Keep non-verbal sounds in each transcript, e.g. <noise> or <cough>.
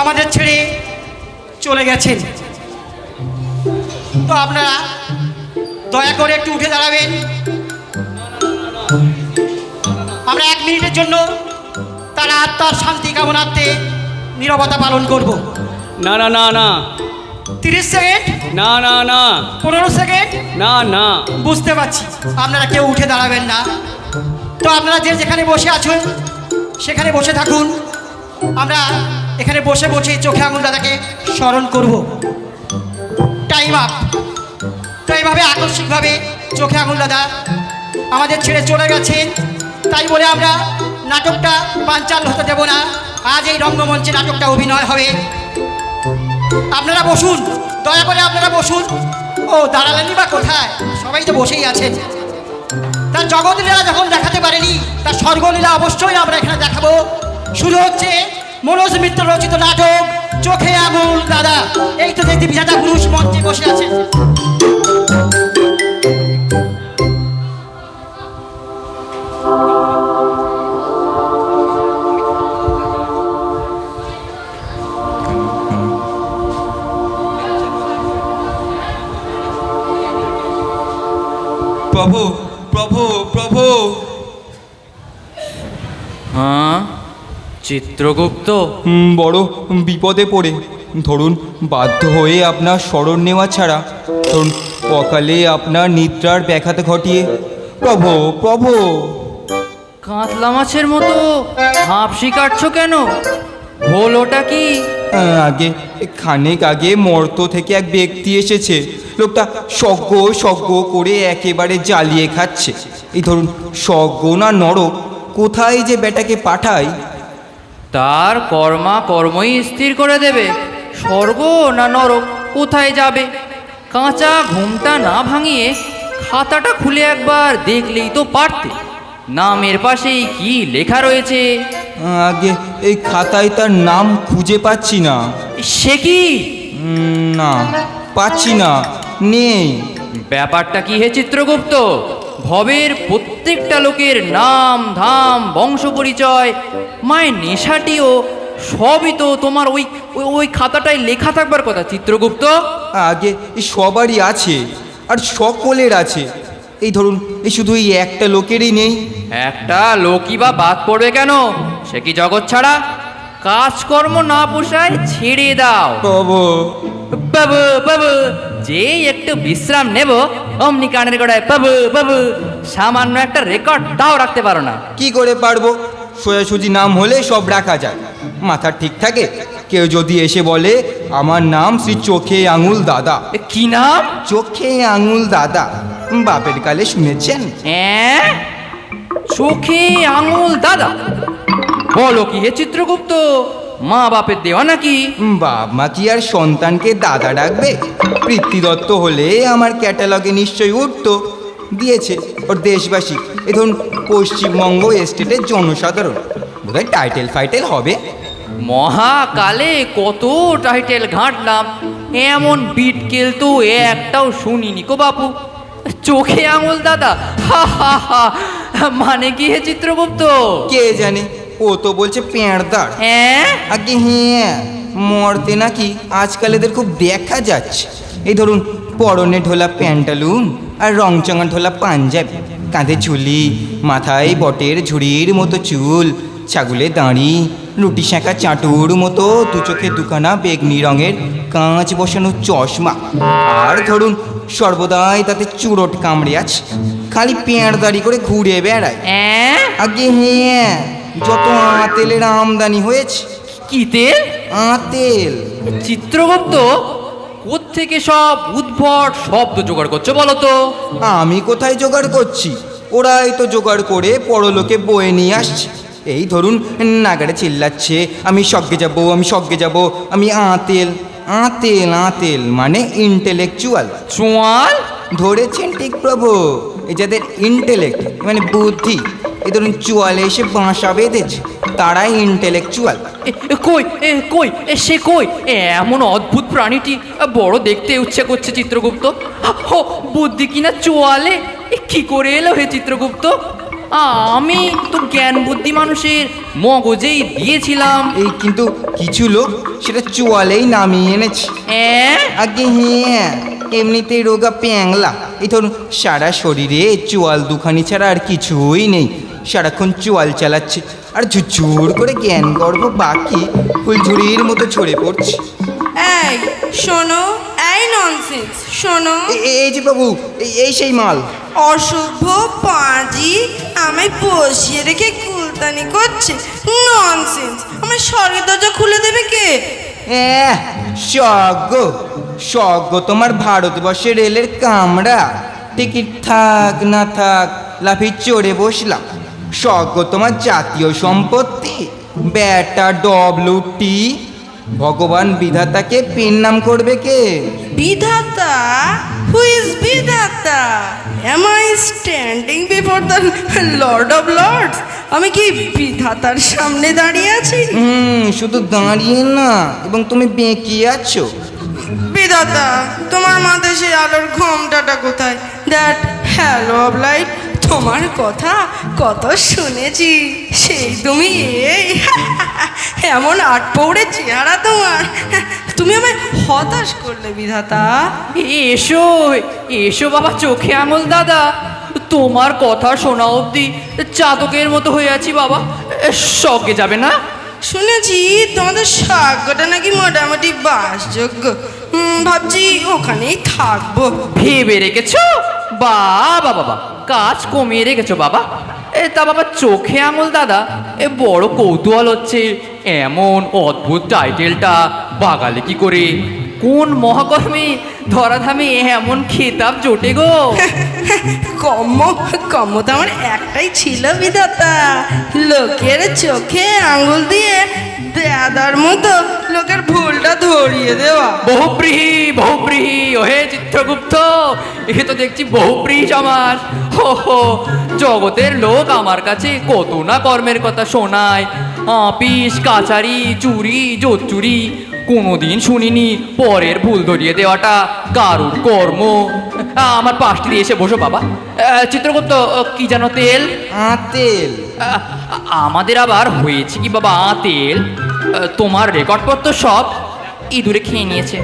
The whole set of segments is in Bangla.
আমাদের ছেড়ে চলে গেছেন। তো আপনারা দয়া করে একটু উঠে দাঁড়াবেন। আমরা এক মিনিটের জন্য তার আত্মার শান্তি কামনার্থে নিরবতা পালন করব। না না না না। তিরিশ সেকেন্ড? না না না। পনেরো সেকেন্ড? না না। বুঝতে পারছি। আপনারা কেউ উঠে দাঁড়াবেন না। তো আপনারা যে যেখানে বসে আছেন সেখানে বসে থাকুন। আমরা এখানে বসে বসে চোখে আঙুল দাদাকে স্মরণ করব। টাইম আপ তো এইভাবে আকস্মিকভাবে চোখে আঙুল দাদা আমাদের ছেড়ে চলে গেছেন। তাই বলে আমরা নাটকটা বানচাল হতে দেব না। আজ এই রঙ্গমঞ্চে নাটকটা অভিনয় হবে। আপনারা বসুন। দয়া করে আপনারা বসুন। ও, দাঁড়ালেনই বা কোথায়? সবাই তো বসেই আছেন। তার জগৎলীলা যখন দেখাতে পারেনি তার স্বর্গলীলা অবশ্যই আমরা এখানে দেখাবো। শুরু হচ্ছে মনোজ মিত্র রচিত নাটক, চোখে আঙুল, দাদা। এই তো দেখতে বিধাতা পুরুষ মঞ্চে বসে আছেন। প্রভু প্রভু প্রভু হ্যাঁ চিত্রগুপ্ত। বড় বিপদে পড়ে। ধরুন বাধ্য হয়ে আপনার স্মরণ নেওয়া ছাড়া। ধরুন অকালে আপনার নিদ্রার ব্যাঘাত ঘটিয়ে। প্রভু প্রভু! কাতলা মাছের মতো হাঁপসি কাটছো কেন? হলোটা কি? আগে খানেক আগে মর্ত থেকে এক ব্যক্তি এসেছে। লোকটা সজ্ঞ সজ্ঞ করে একেবারে জ্বালিয়ে খাচ্ছে। এই ধরুন সজ্ঞ না নরক কোথায় যে বেটাকে পাঠায়? তার কর্মা কর্মই স্থির করে দেবে। স্বর্গ না নরক কোথায় যাবে? কাঁচা ঘুমটা না ভাঙিয়ে খাতাটা খুলে একবার দেখলেই তো পারতে। নামের পাশেই কি লেখা রয়েছে? আগে এই খাতায় তার নাম খুঁজে পাচ্ছি না। সে কি? না পাচ্ছি না নেই। ব্যাপারটা কি হে চিত্রগুপ্ত? ভবের প্রত্যেকটা লোকের নাম ধাম বংশ পরিচয় মায়ের নেশাটিও সবই তো তোমার ওই ওই- খাতাটায় লেখা থাকবার কথা চিত্রগুপ্ত। আগে সবারই আছে আর সকলের আছে। এই ধরুন এই শুধু এই একটা লোকেরই নেই। একটা লোকই বা বাদ পড়বে কেন? সে কি জগৎ ছাড়া? কাজকর্ম না পোষায় ছেড়ে দাও। প্রভু। বাবু বাবু যেই একটু বিশ্রাম নেব অমনি কানের গোড়ায় বাবু বাবু সামান্য একটা রেকর্ড তাও রাখতে পারো না। কি করে পারব? সোজাসুজি নাম হলে সব রাখা যায়। মাথা ঠিক থাকে? কেউ যদি এসে বলে আমার নাম শ্রী চোখে আঙুল দাদা। কি নাম? চোখে আঙুল দাদা। বাপের কালে শুনেছেন? অ্যাঁ? চোখে আঙুল দাদা? বলো কি হে চিত্রগুপ্ত? মা বাপের দেওয়া নাকি? বাপ মা কি আর সন্তানকে দাদা ডাকবে? পৃথ্বী দত্ত হলে আমার ক্যাটালগে নিশ্চয়ই উঠতো। দিয়েছে ওর দেশবাসী। এ ধরুন পশ্চিমবঙ্গ স্টেটের জনসাধারণ। বোধহয় টাইটেল ফাইটেল হবে। মহাকালে কত টাইটেল ঘাঁটলাম। এমন বিটকেল তো একটাও শুনিনি কো বাপু। চোখে আঙুল দাদা। হা হা হা। মানে কি হে চিত্রগুপ্ত? কে জানে? ও তো বলছে পেঁড়দার হ্যাঁ? আগে হ্যাঁ মরতে নাকি আজকাল এদের খুব দেখা যাচ্ছে। এই ধরুন পরনে ঢোলা প্যান্টালুন আর রংচঙা ঢোলা পাঞ্জাবি কাঁধে ঝুলি মাথায় বটের ঝুড়ির মতো চুল ছাগলে দাঁড়ি রুটি শাঁকা চাটুর মতো দু চোখে দুখানা বেগনি রঙের কাঁচ বসানো চশমা। আর ধরুন সর্বদাই তাতে চুরট কামড়ে আছে খালি পেঁয়ার দাড়ি করে ঘুরে বেড়ায়। হ্যাঁ? আগে হ্যাঁ যত আতেলের আমদানি হয়েছে। কি তেল? আতেল চিত্রগুপ্ত থেকে সব উদ্ভট শব্দ জোগাড় করছ বলো তো? আমি কোথায় জোগাড় করছি? ওরাই তো জোগাড় করে পরলোকে বয়ে নিয়ে আসছে। এই ধরুন নাগারে চিল্লাচ্ছে আমি স্বর্গে যাব আমি স্বর্গে যাব আমি আতেল আতেল আতেল মানে ইন্টেলেকচুয়াল চোয়াল? ধরেছেন ঠিক প্রভু যাদের ইন্টেলেক্ট মানে বুদ্ধি এই ধরুন চুয়ালে এসে বাসা বেঁধেছে তারাই ইন্টেলেকচুয়াল এ, এ, কই এ কই এ সে কই? এ, এমন অদ্ভুত প্রাণীটি বড় দেখতে ইচ্ছে করছে চিত্রগুপ্ত। হো বুদ্ধি কিনা চোয়ালে? এ, কি করে এলো হে চিত্রগুপ্ত? আমি তো জ্ঞান বুদ্ধি মানুষের মগজেই দিয়েছিলাম। এই কিন্তু কিছু লোক সেটা চোয়ালেই নামিয়ে এনেছে? আগে হ্যাঁ। এমনিতেই রোগা প্যাংলা। এই ধরুন সারা শরীরে চোয়াল দুখানি ছাড়া আর কিছুই নেই। সারাক্ষণ চোয়াল চালাচ্ছে। আর ঝুরঝুর করে জ্ঞান গর্ব বাকি ফুলঝুরির মতো ছড়ে পড়ছে। এই শোনো এই ননসেন্স শোনো। এই যে বাবু এই- সেই মাল। অশুভ পাঁজি আমায় বসিয়ে রেখে কুলতানি করছে। ননসেন্স আমার স্বর্গের দরজা খুলে দেবে কে? স্বর্গ স্বর্গ তোমার ভারতবর্ষের রেলের কামড়া টিকিট থাক, না থাক লাফিয়ে চড়ে বসলাম। স্বর্গ তোমার জাতীয় সম্পত্তি, ব্যাটা ডব্লু টি ভগবান বিধাতাকে পিন নাম করবে কে? বিধাতা? হু ইজ বিধাতা? Am I standing before the lord of lords আমি কি বিধাতার সামনে দাঁড়িয়ে আছি? হুম শুধু দাঁড়িয়ে না এবং তুমি বেঁকে আছো। বিধাতা তোমার মাথায় সেই আলোর ঘোমটাটা কোথায়? দ্যাট হ্যালো অফ লাইট তোমার কথা কত শুনেছি সেই তুমি এই <laughs> এমন আট পৌড়ে চেহারা তোমার। তুমি আমায় হতাশ করলে বিধাতা। এসো এসো বাবা চোখে আঙুল দাদা। তোমার কথা শোনা অবধি চাতকের মতো হয়ে আছি বাবা। সঙ্গে যাবে না? শুনেছি তোমাদের সাগ্যটা নাকি মোটামুটি বাসযোগ্য। হুম, ভাবছি ওখানেই থাকব। ভেবে রেখেছো? বাবা বাবা কাজ কমিয়ে রেখেছো বাবা। এ তা বাবা চোখে আঙুল দাদা, এ বড় কৌতূহল হচ্ছে। এমন অদ্ভুত টাইটেলটা বাগালে কি করে কোন মহাকর্মে ধরাধামে এমন খেতাব জোটে গো? <laughs> কম্ম কম্ম তো আমার একটাই ছিল বিধাতা। লোকের চোখে আঙুল দিয়ে দাদার মতো লোকের ভুলটা ধরিয়ে দেওয়া। বহুব্রীহি বহুব্রীহি ওহে চিত্রগুপ্ত এ তো দেখছি বহুব্রীহি সমাজ হো হো জগতের লোক আমার কাছে কত না কর্মের কথা শোনায়। আপিস কাছারি চুরি জোচ্চুরি কোনোদিন শুনিনি পরের ভুল ধরিয়ে দেওয়াটা কারুর কর্ম। আমার পাশটি দিয়ে এসে বসো বাবা। চিত্রগুপ্ত কি জানো তেল? আতেল আ- আমাদের আবার হয়েছে কি বাবা তেল? তোমার রেকর্ডপত্র সব ইঁদুরে খেয়ে নিয়েছে।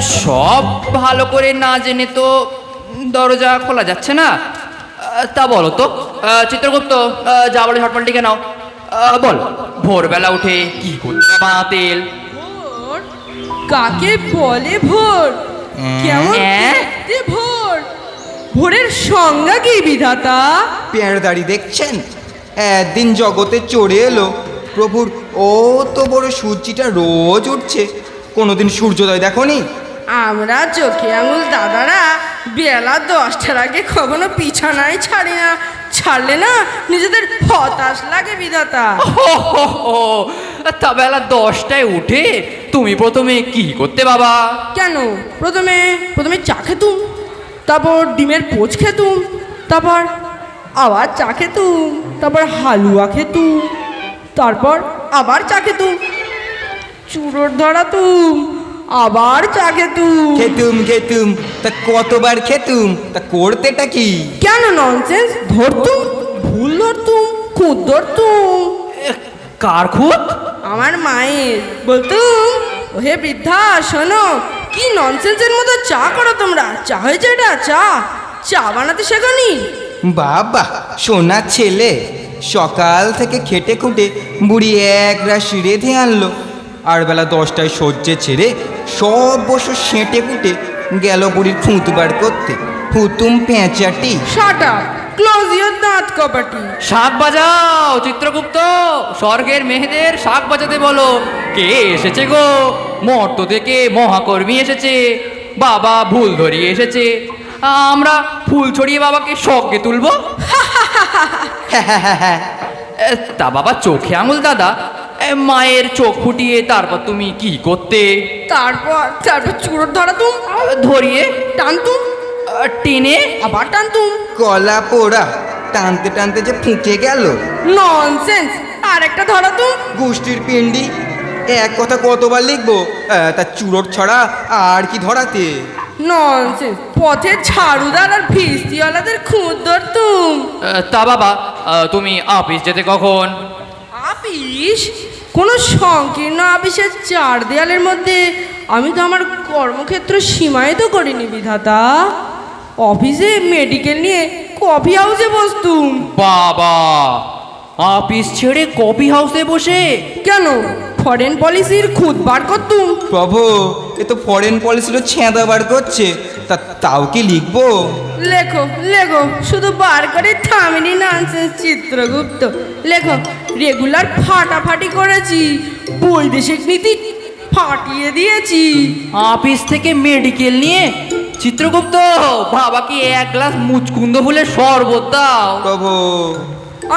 সব ভালো করে না জেনে তো দরজা খোলা যাচ্ছে না। তা বলো তো চিত্রগুপ্ত যা বলে ঝটপট লিখে নাও বল ভোরবেলা উঠে কি করতে বাবা তেল? কাকে বলে ভোর? কেমন হ্যাঁ? দেখতে ভোর? ভোরের সংজ্ঞা কি বিধাতা? পেয়ার দাড়ি দেখছেন? একদিন জগতে চড়ে এলো। প্রভুর ও তো বড় সূর্যিটা রোজ উঠছে। কোনোদিন সূর্যোদয় দেখনি? আমরা চোখে আঙুল দাদারা বেলা দশটার আগে কখনো বিছানায় ছাড়ি না। ছাড়লে না নিজেদের হতাশ লাগে বিধাতা। হো, হো, হো। তা বেলা দশটায় উঠে তুমি প্রথমে কি করতে বাবা? কেন? প্রথমে প্রথমে চা খেতুম তারপর ডিমের পোচ খেতুম তারপর আবার চা খেতুম তারপর হালুয়া খেতুম তারপর আবার চা খেতুম চুরোর ধরাতুম আবার চা খেতুম। খেতুম খেতুম তা কতবার খেতুম? তা করতেটা কি? কেন ননসেন্স ধরতুম ভুল ধরতুম খুদ ধরতুম। কার খুদ? আমার মায়ের। বলতুম ওহে বৃদ্ধা শোনো কি ননসেন্সের মতো চা করো তোমরা? চা হয়েছে এটা চা। চা বানাতে শেখনি? বাবা সোনা ছেলে সকাল থেকে খেটে খুঁটে বুড়ি এক রাশি রেধে আনলো। আর বেলা দশটায় সহ্যে ছেড়ে সব বসে সেঁটে কুটে গেল বুড়ির খুঁত বার করতে। হুতুম পেঁচাটি। শাটা ক্লোজ ইয়োর দাঁত কপাটি শাক বাজাও চিত্রগুপ্ত। স্বর্গের মেহেদের শাক বাজাতে বলো। কে এসেছে গো? মর্ত থেকে মহাকর্মী এসেছে। বাবা ভুল ধরিয়ে এসেছে। আমরা ফুল ছড়িয়ে বাবাকে স্বর্গে তুলবো? <laughs> তা বাবা চোখে আঙুল দাদা। মায়ের চোখ ফুটিয়ে তারপর তুমি কি করতে? তারপর তারপর চুরোর ধরাতুম ধরিয়ে? টানতুম। টেনে আবার টানতুম। কলা পোড়া টানতে টানতে যে ফুঁকে গেল। ননসেন্স আর একটা ধরাতুম গোষ্ঠীর পিন্ডি এক কথা কতবার লিখব? তা চুরোট ছড়া আর কি ধরাতে? ননসেন্স পথে ঝাড়ুদার আর ভিস্তিওয়ালাদের খুঁত ধরতুম। তা বাবা তুমি অফিস যেতে কখন? আপিস? কোনো সংকীর্ণ আপিসের চার দেয়ালের মধ্যে? আমি তো আমার কর্মক্ষেত্র সীমায়িত করিনি বিধাতা। অফিসে মেডিকেল নিয়ে কফি হাউসে বসতুম। বাবা অফিস ছেড়ে কফি হাউসে বসে? কেন? ফরেন পলিসির খুদ বার করতুম। প্রভু এ তো ফরেন পলিসিরও ছেঁদা বার করছে। তা তাও কি লিখব? লেখো লেখো শুধু বার করে থামিনি ননসেন্স চিত্রগুপ্ত। লেখো রেগুলার ফাটাফাটি করেছি বৈদেশিক নীতি ফাটিয়ে দিয়েছি। অফিস থেকে মেডিকেল নিয়ে চিত্রগুপ্ত বাবাকে এক গ্লাস মুচকুন্দ ফুলের শরবত দাও? প্রভু।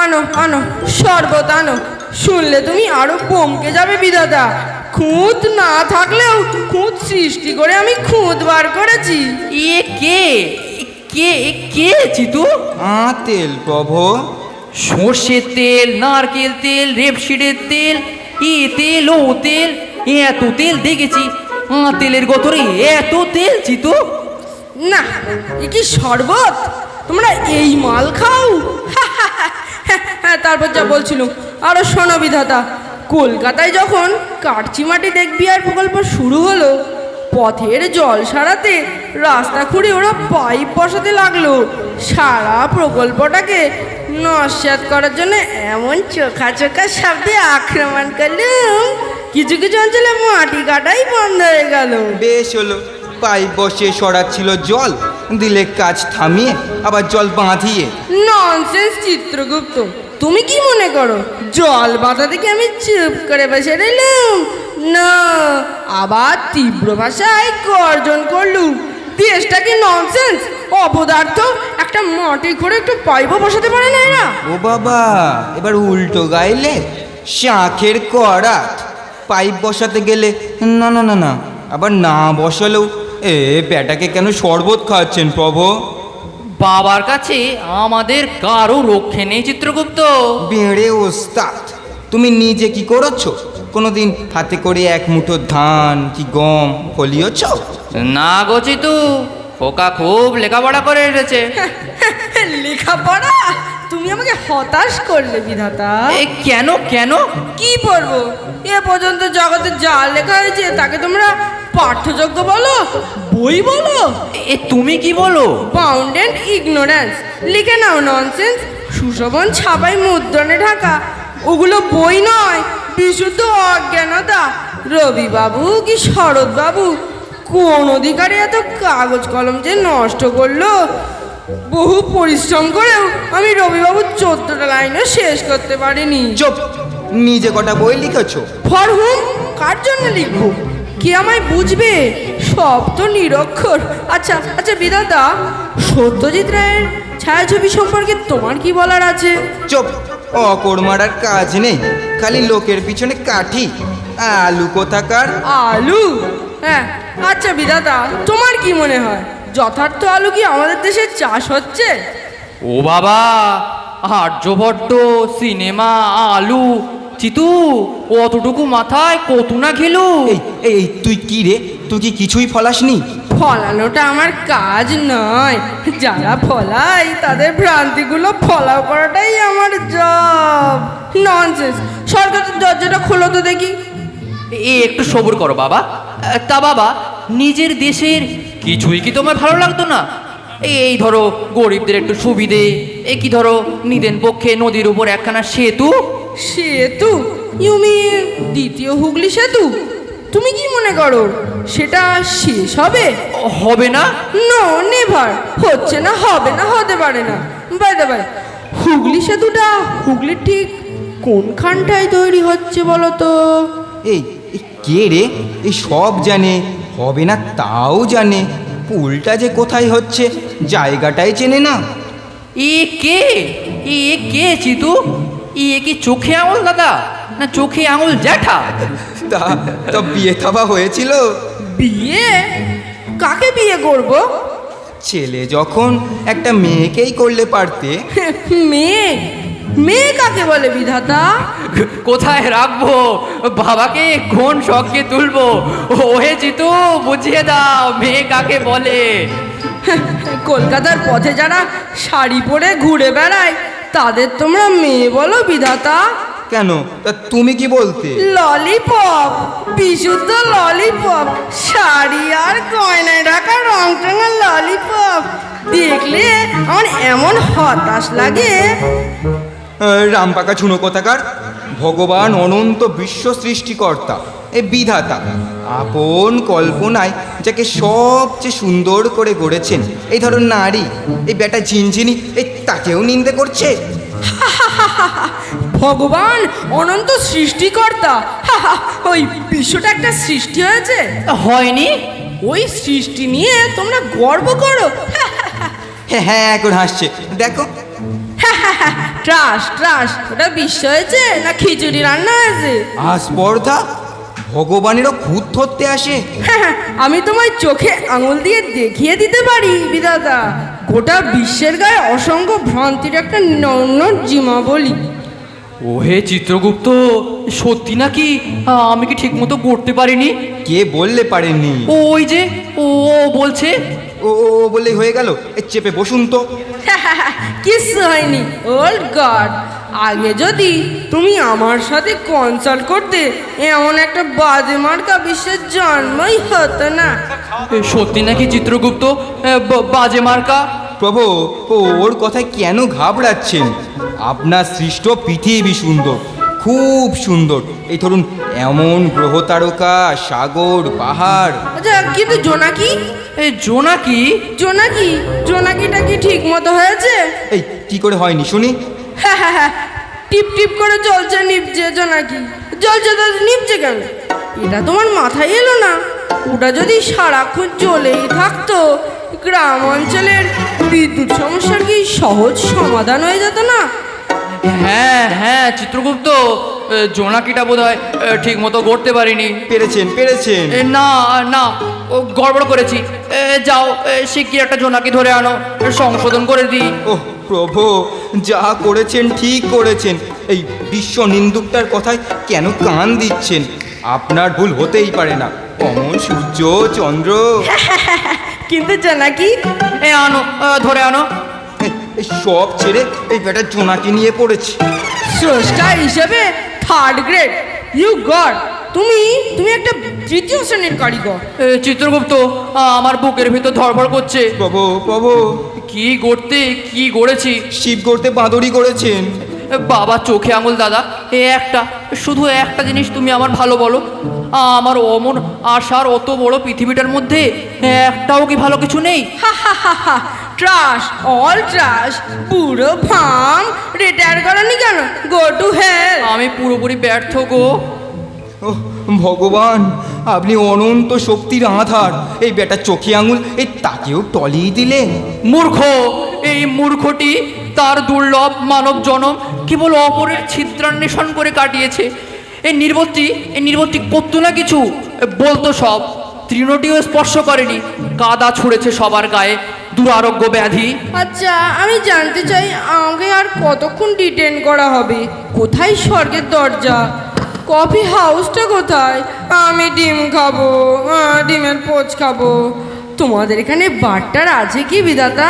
আনো আনো শরবত আনো। শুনলে তুমি আরও বমকে যাবে বিধাতা। খুঁত না থাকলেও খুঁত সৃষ্টি করে আমি খুঁত বার করেছি। এ কে? এ কে? এ কে চিতু? আ তেল প্রভু। সর্ষের তেল নারকেল তেল রেপসিডের তেল এ তেল ও তেল এত তেল দেখেছি। আ তেলের গতরে এত তেল চিতু? না, এ কি শরবত? তোমরা এই মাল খাও? হ্যাঁ তারপর যা বলছিল। আরও শোনো বিধাতা, কলকাতায় যখন কাটচিমাটি দেখবি আর প্রকল্প শুরু হলো, পথের জল সারাতে রাস্তা খুঁড়ে ওরা পাইপ বসাতে লাগল। সারা প্রকল্পটাকে নস্যাৎ করার জন্য এমন চোখা চোখা শব্দে আক্রমণ করলুম। কিছু কিছু অঞ্চলে মাটি কাটাই বন্ধ হয়ে গেল। বেশ হলো। পাইপ বসিয়ে সরাচ্ছিল জল। দিলে কাজ থামিয়ে আবার জল বাঁধিয়ে। ননসেন্স চিত্রগুপ্ত। তুমি কি মনে করো? জল বাঁধা থেকে আমি চুপ করে বসে রইলাম। না আবার তীব্র ভাষায় গর্জন করলুম। দেশটা কি ননসেন্স অপদার্থ? একটা মাটি করে একটু পাইপও বসাতে পারে না? এরা ও বাবা এবার উল্টো গাইলে শাঁখের করাত পাইপ বসাতে গেলে না না না না আবার না বসালেও এ ব্যাটাকে কেন শরবত খাওয়াচ্ছেন প্রভু? বাবার কাছে আমাদের কারও রক্ষে নেই চিত্রগুপ্ত। বেড়ে ওস্তাদ তুমি নিজে কি করেছ? কোনোদিন হাতে করে এক মুঠো ধান কি গম ফলিয়েছ? না গো চিতু খোকা খুব লেখাপড়া করে এসেছে। <laughs> লেখাপড়া? তুমি আমাকে হতাশ করলে বিধাতা। এ কেন কেন? কি পড়ব এ পর্যন্ত জগতে যা লেখা হয়েছে তাকে তোমরা পাঠ্যযোগ্য বলো বই বলো? এ তুমি কি বলো? বাউন্ড অ্যান্ড ইগনোরেন্স লিখে নাও ননসেন্স সুশোভন ছাপাই মুদ্রণে ঢাকা। ওগুলো বই নয় বিশুদ্ধ অজ্ঞানতা। রবিবাবু কি শরৎবাবু? কোন অধিকারে এত কাগজ কলম যে নষ্ট করল? বহু পরিশ্রম করেও আমি রবিবাবুর চোদ্দটা লাইনও শেষ করতে পারিনি। চুপ নিজে কটা বই লিখেছ? ফর হুম কার জন্য লিখব? কে আমায় বুঝবে? সব তো নিরক্ষর। আচ্ছা আচ্ছা বিধাতা সত্যজিৎ রায়ের ছায়াছবি সম্পর্কে তোমার কি বলার আছে? চুপ। অকর্মার কাজ নেই। খালি লোকের পিছনে কাঠি। আলু কোথাকার? আলু? হ্যাঁ আচ্ছা বিধাতা তোমার কি মনে হয়? যথার্থ আলু কি আমাদের দেশে চাষ হচ্ছে? ও বাবা আর্যভট্ট সিনেমা আলু চিতু অতটুকু মাথায় কত না খেলো? এই এই এই, তুই কি রে? তুই কি কিছুই ফলাসনি? ফলানোটা আমার কাজ নয়। যারা ফলায় তাদের ভ্রান্তিগুলো ফলাও করাটাই আমার জব ননসেন্স সরকারের দরজাটা খোলো তো দেখি। এ একটু সবুর করো বাবা। তা বাবা নিজের দেশের কিছুই কি তোমার ভালো লাগতো না? এই ধরো গরিবদের একটু সুবিধে। এ কি ধরো নিদেন পক্ষে নদীর উপর একখানা সেতু? সেতু ইউ মিন দ্বিতীয় হুগলি সেতু। তুমি কি মনে করো সেটা শেষ হবে? হবে না? নো নেভার হচ্ছে না হবে না হতে পারে না। বাই দা বাই হুগলি সেতুটা হুগলির ঠিক কোনখানটায় তৈরি হচ্ছে বলো তো? এই এই কে রে? এই সব জানে হবে না তাও জানে। পুলটা যে কোথায় হচ্ছে জায়গাটাই চেনে না। এ কে? এ কে চিতু? এ কি চোখে আঙুল দাদা? না চোখে আঙুল জ্যাঠা? তা তা বিয়ে থাবা হয়েছিল? বিয়ে? কাকে বিয়ে করব? ছেলে যখন একটা মেয়েকেই করলে পারতে। <laughs> মেয়ে? মেয়ে কাকে বলে বিধাতা? কোথায় রাখব? বাবাকে কোন শখকে তুলবো? ওহে জিতু বুঝিয়ে দাও মেয়ে কাকে বলে? <laughs> কলকাতার পথে যারা শাড়ি পরে ঘুরে বেড়ায় তাদের তোমরা মেয়ে বলো বিধাতা। কেন? তা তুমি কি বলতে? ললিপপ বিশুদ্ধ ললিপপ শাড়ি আর গয়নায় রাখা রং টাঙা ললিপপ। দেখলে আমার এমন হতাশ লাগে। রামপাকা ছুনো কোথাকার? ভগবান অনন্ত বিশ্ব সৃষ্টিকর্তা। এ বিধাতা আপন কল্পনায় যাকে সবচেয়ে সুন্দর করে গড়েছেন এই ধরুন নারী এই বেটা ঝিনঝিনি এই তাকেও নিন্দে করছে? <laughs> ভগবান অনন্ত সৃষ্টিকর্তা। <laughs> ওই বিশ্বটা একটা সৃষ্টি হয়েছে? হয়নি। ওই সৃষ্টি নিয়ে তোমরা গর্ব করো। <laughs> হ্যাঁ হ্যাঁ করে হাসছে। দেখো। ট্রাস ট্রাস ওটা বিশ্ব হয়েছে না খিচুড়ি রান্না হয়েছে? আস্পর্ধা ভগবানেরও খুদ ধরতে আসে। হ্যাঁ, আমি তোমায় চোখে আঙুল দিয়ে দেখিয়ে দিতে পারি বিদাদা গোটা বিশ্বের গায়ে অসংখ্য ভ্রান্তির একটা নগ্ন জিমা বলি। ওহে চিত্রগুপ্ত সত্যি নাকি আমি কি ঠিক মতো করতে পারিনি? কে বললে পারেনি ও ওই যে ও ও বলছে। ও ও ও বললেই হয়ে গেল চেপে বসুন তো। কিচ্ছু হয়নি ওল্ড গড। আগে যদি তুমি আমার সাথে কনসাল্ট করতে এমন একটা বাজে মার্কা বিশ্বের জন্মই হতো না। সত্যি নাকি চিত্রগুপ্ত? বাজে মার্কা? প্রভু ও ওর কথায় কেন ঘাবড়াচ্ছেন? আপনার সৃষ্ট পৃথিবী সুন্দর খুব সুন্দর। এই ধরুন এমন গ্রহ তারকা সাগর পাহাড়। আচ্ছা কিন্তু জোনাকি? এই জোনাকি? জোনাকি? জোনাকিটা কি ঠিক মতো হয়েছে? এই কি করে হয়নি? শুনি। হ্যাঁ হ্যাঁ হ্যাঁ টিপ টিপ করে জ্বলছে নিপছে জোনাকি জ্বলছে তো নিপছে কেন? এটা তোমার মাথায় এলো না? ওটা যদি সারাক্ষণ জ্বলেই থাকতো গ্রাম অঞ্চলের বিদ্যুৎ সমস্যার কি সহজ সমাধান হয়ে যেত না? হ্যাঁ হ্যাঁ চিত্রগুপ্ত জোনাকিটা বোধ হয় ঠিক মতো করতে পারিনি। পেরেছেন পেরেছেন। না না ও গড়বড় করেছি। যাও শিগগির একটা জোনাকি ধরে আনো সংশোধন করে দিই। ও প্রভু যা করেছেন ঠিক করেছেন। এই বিশ্ব নিন্দুকটার কথায় কেন কান দিচ্ছেন? আপনার ভুল হতেই পারে না। অমন সূর্য চন্দ্র। <laughs> কিন্তু জোনাকি এ আনো ধরে আনো। এই- সব ছেড়ে এই বেটার জোনাকি নিয়ে পড়েছে। স্রষ্টা হিসেবে থার্ড গ্রেড ইউ গড তুমি তুমি একটা তৃতীয় শ্রেণির কারিগর। এ, চিত্রগুপ্ত আমার বুকের ভিতর ধরফর করছে। প্রভু প্রভু। কি গড়তে কি গড়েছি? শিব গড়তে বাঁদরি করেছেন বাবা চোখে আঙুল দাদা এ একটা শুধু একটা জিনিস তুমি আমার ভালো বলো। আমার অমন আশার অত বড় পৃথিবীটার মধ্যে একটাও কি ভালো কিছু নেই? ট্রাশ অল ট্রাশ পুরো ফার্ম রিটায়ার করনি কেন? গো টু হেল আমি পুরোপুরি ব্যর্থ গো। ওহ ভগবান আপনি অনন্ত শক্তির আধার। এই বেটা চোখে আঙুল এই তাকেও টলিয়ে দিলেন। মূর্খ এই মূর্খটি তার দুর্লভ মানব জনম কেবল অপরের ছিদ্রান্বেষণ করে কাটিয়েছে। এই নির্বত্তি এই নির্বত্তি করতো না কিছু? বলতো সব। তৃণটিও স্পর্শ করেনি। কাদা ছুঁড়েছে সবার গায়ে। দুরারোগ্য ব্যাধি। আচ্ছা আমি জানতে চাই আমাকে আর কতক্ষণ ডিটেন করা হবে? কোথায় স্বর্গের দরজা? কফি হাউসটা কোথায়? আমি ডিম খাব ডিমের পোচ খাব। তোমাদের এখানে বারটার আছে কি বিধাতা?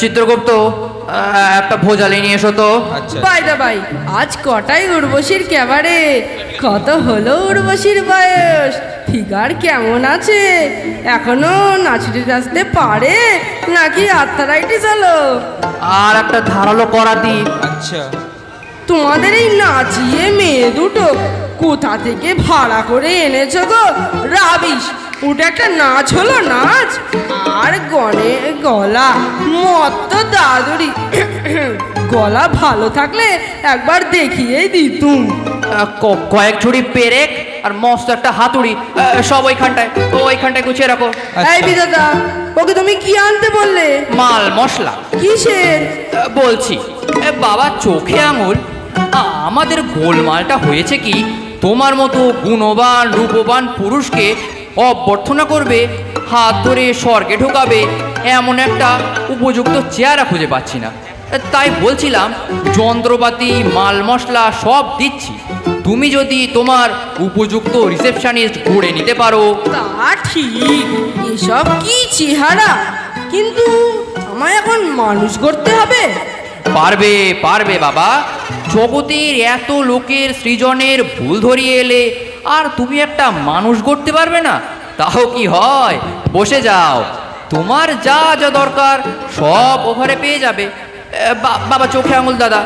চিত্রগুপ্ত একটা ভোজালি নিয়ে এসো তো। আচ্ছা। বাই দা বাই আজ কটাই উর্বশীর ক্যাবারে? কত হলো উর্বশীর বয়স? ফিগার কেমন আছে? এখনও নাচতে নাচতে পারে? নাকি আর্থারাইটিস হলো? আর একটা ধারালো করাতি। আচ্ছা। তোমাদের এই নাচিয়ে মেয়ে দুটো কোথা থেকে ভাড়া করে এনেছো গো? রাবিশ ওটা একটা নাচ হলো নাচ। আর গনে গলা মত্ত দাদুরি। গলা ভালো থাকলে একবার দেখিয়েই দিতুম। কয়েক ঝুড়ি পেরেক আর মস্ত একটা হাতুড়ি সব ওইখানটায় ও ওইখানটায় গুছিয়ে রাখো। এই বিদাদা ওকে তুমি কি আনতে বললে? মাল মশলা। কিসের? বলছি বাবা চোখে আঙুল আমাদের গোলমালটা হয়েছে কি? তোমার মতো গুণবান রূপবান পুরুষকে অভ্যর্থনা করবে হাত ধরে স্বর্গে ঢোকাবে এমন একটা উপযুক্ত চেহারা খুঁজে পাচ্ছি না। তাই বলছিলাম যন্ত্রপাতি মাল মশলা সব দিচ্ছি। তুমি যদি তোমার উপযুক্ত রিসেপশনিস্ট গড়ে নিতে পারো। তা ঠিক এসব কি চেহারা? কিন্তু আমায় এখন মানুষ করতে হবে। পারবে পারবে বাবা। জগতের এত লোকের সৃজনের ভুল ধরিয়ে এলে আর তুমি একটা মানুষ গড়তে পারবে না? তাও কি হয়? বসে যাও। তোমার যা যা দরকার সব ওভারে পেয়ে যাবে। বাবা চোখে আঙুল দাদা।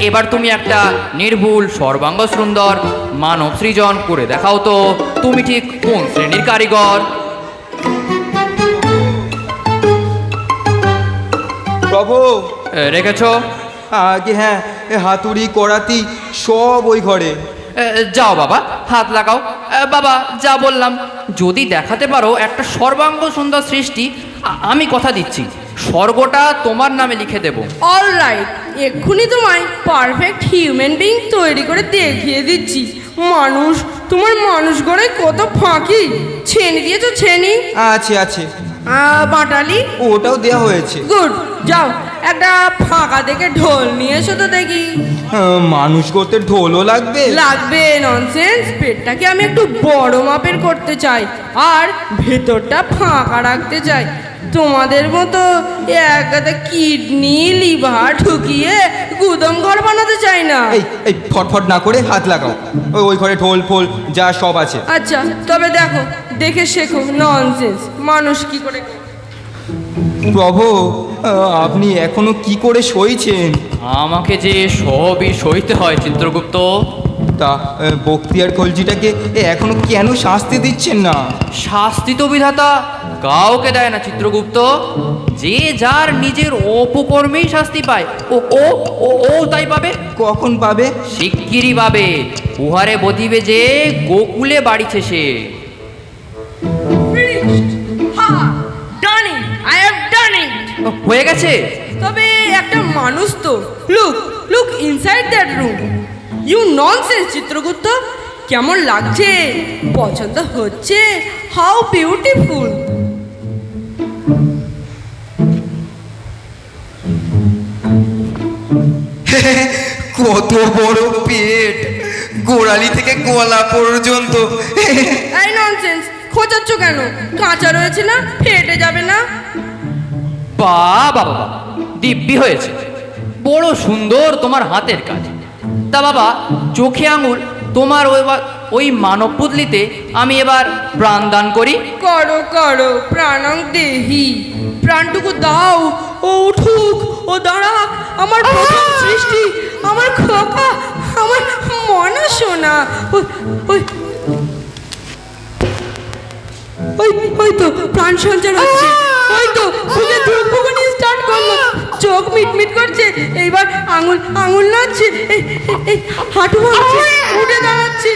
এবার তুমি একটা নির্ভুল সর্বাঙ্গ সুন্দর মানব সৃজন করে দেখাও তো তুমি ঠিক কোন শ্রেণির কারিগর? প্রভু। রেখেছো? আগে হ্যাঁ। হাতুড়ি করাতি সব ওই ঘরে। যাও বাবা হাত লাগাও। বাবা যা বললাম। যদি দেখাতে পারো একটা সর্বাঙ্গ সুন্দর সৃষ্টি আমি কথা দিচ্ছি। স্বর্গটা তোমার নামে লিখে দেব। অল রাইট এক্ষুনি তোমায় পারফেক্ট হিউম্যান বিং তৈরি করে দেখিয়ে দিচ্ছি। মানুষ তোমার মানুষ গড়ে কত ফাঁকি? ছেনি দিয়েছ ছেনি? আছে আছে। বাটালি? ওটাও দেওয়া হয়েছে। গুড যাও একটা ফাঁকা দেখে ঢোল নিয়ে এসো তো দেখি। মানুষ করতে ঢোলও লাগবে। লাগবে ননসেন্স পেটটাকে আমি একটু বড় মাপের করতে চাই আর ভেতরটা ফাঁকা রাখতে চাই। তোমাদের মতো একাতে কিডনি লিভার ঢুকিয়ে গুদম ঘর বানাতে চাই না। এই এই ফটফট না করে হাত লাগাও। ওই ঘরে ঢোল ফোল যা সব আছে। আচ্ছা তবে দেখো দেখে শেখো ননসেন্স মানুষ কি করে প্রভু আপনি এখনও কি করে সইছেন? আমাকে যে সবই সইতে হয় চিত্রগুপ্ত। তা বক্তিয়ার খলজিটাকে এ এখনও কেন শাস্তি দিচ্ছেন না? শাস্তি তো বিধাতা কাউকে দেয় না চিত্রগুপ্ত। যে যার নিজের অপকর্মেই শাস্তি পায় ও ও ও ও তাই পাবে? কখন পাবে? শিগগিরই পাবে। উহারে বদিবে যে গোকুলে বাড়িছে সে। হয়ে গেছে? তবে একটা মানুষ তো। Look look inside that room you non nonsense Chitragupta. কেমন লাগছে? পছন্দ হচ্ছে? হাউ বিউটিফুল কত বড় পেট। গোড়ালি থেকে গলা পর্যন্ত। এই ননসেন্স খোঁচাচ্ছ কেন? কাঁচা রয়েছে না? ফেটে যাবে না? বা বাবা দিব্যি হয়েছে। বড় সুন্দর তোমার হাতের কাজ। তা বাবা চোখে আঙুল তোমার ওই ওই মানব পুতলিতে আমি এবার প্রাণ দান করি। করো করো প্রাণং দেহি। প্রাণটুকু দাও ও উঠুক ও দাঁড়াক। আমার প্রথম সৃষ্টি আমার খোকা আমার মনা শোনা ওই ওই ওই ওই তো প্রাণ সঞ্চার হচ্ছে। ওই তো বুঝে ধূপগুনি স্টার্ট করল। চোখ মিটমিট করছে এইবার আঙুল আঙুল নাচছে এই হাঁটু ভাঙছে উঠে দাঁড়াচ্ছে।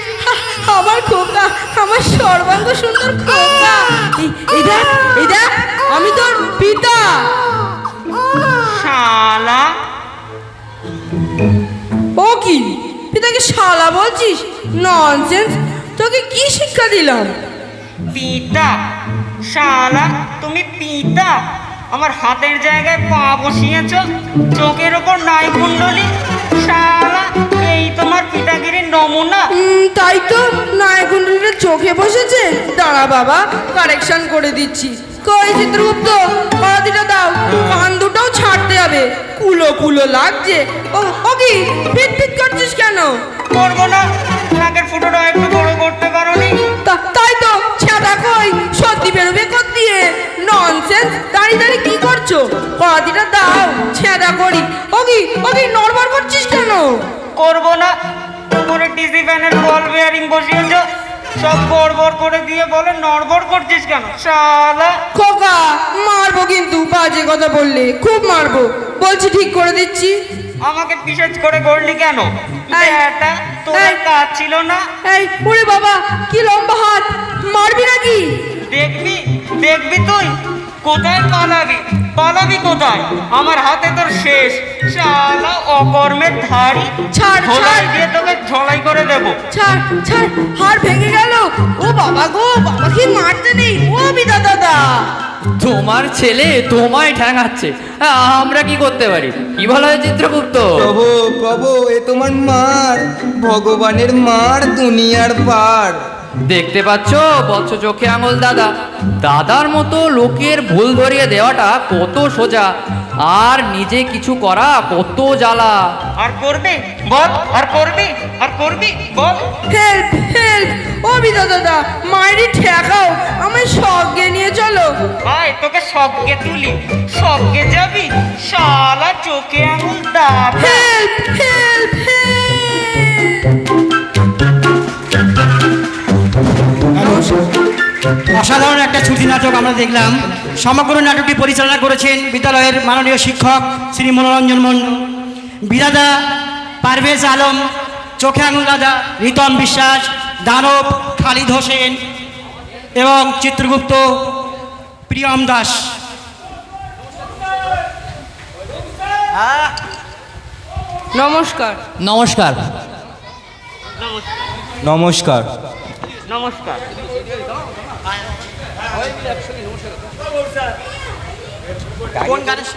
আমার খোকা আমার সর্বাঙ্গ সুন্দর খোকা। এই দেখ আমি তোর পিতা। শালা। ও কি? পিতাকে শালা বলছিস? ননসেন্স? তোকে কি শিক্ষা দিলাম? পিতা? শালা তুমি পিতা আমার হাতের জায়গায় পা বসিয়েছ চোখের ওপর নাই কুণ্ডলি। শালা এই তোমার পিতাগিরির নমুনা। তাই তো নায়কুণ্ডলীটা চোখে বসেছে। দাঁড়া বাবা কারেকশন করে দিচ্ছি। কই চিত্রগুপ্ত পড়াদিটা দাও কান দুটাও ছাড়তে হবে। কুলো কুলো লাগছে। ও ও কি পিট পিট করছিস কেন? করব না নাকের ফুটোটা একটু বড় করতে পারোনি। তা- তাই ছাদা কই সত্যি বেরোবে দিয়ে? ননসেন্স দাঁড়িয়ে দাঁড়িয়ে কি করছ? পড়াদিটা দাও ছেদা করি। ও কি ও কি নড়বড় করছিস কেন? করব না। উপরে টিসি ফ্যানের বল বেয়ারিং বসিয়েছ। সব বড় করে দিয়ে বলে নড়বড় করছিস কেন? শালা। খোকা মারবো কিন্তু বাজে কথা বললে। খুব মারবো। বলছি ঠিক করে দিচ্ছি। আমাকে বিশেষ করে করলি কেন? এটা তোর কাজ ছিল না? এই ওরে বাবা কি লম্বা হাত। মারবি নাকি? দেখবি দেখবি তুই? কোথায় পালাবি? পালাবি কোথায়? আমার হাতে তোর শেষ। শালা অকর্মের ধারি ছাড়, ছাড়। দিয়ে তোকে ঝোলাই করে দেবো। ছাড় ছাড়। হাড় ভেঙে গেল। ও বাবা গো বাবা কি মারতে নেই? ও বিদা দাদা তোমার ছেলে তোমায় ঠ্যাঙাচ্ছে। আমরা কি করতে পারি? কি বলা হয় চিত্রগুপ্ত? প্রভু প্রভু এ তোমার মার ভগবানের মার দুনিয়ার পার। দেখতে পাচ্ছ বচ্চ চোখে আঙুল দাদা। দাদার মতো লোকের ভুল ধরিয়ে দেওয়াটা কত সোজা। আর নিজে কিছু করা কত জ্বালা। আর করবে? বল আর করবে? আর করবি? বল। Help help! ও বিদা দাদা মায়েরই ঠেকাও। আমায় সঙ্গে নিয়ে চলো। ভাই তোকে সবকে তুলি, সবকে যাবি, শালা চোখে আঙুল অসাধারণ একটা ছুটি নাটক আমরা দেখলাম। সমগ্র নাটকটি পরিচালনা করেছেন বিদ্যালয়ের মাননীয় শিক্ষক শ্রী মনোরঞ্জন মণ্ডল বিরাদা পারভেজ আলম, চোখে আঙুল দাদা রিতম বিশ্বাস, দানব খালিদ হোসেন এবং চিত্রগুপ্ত প্রিয়ম দাস। নমস্কার। নমস্কার। নমস্কার। নমস্কার। কোন গানের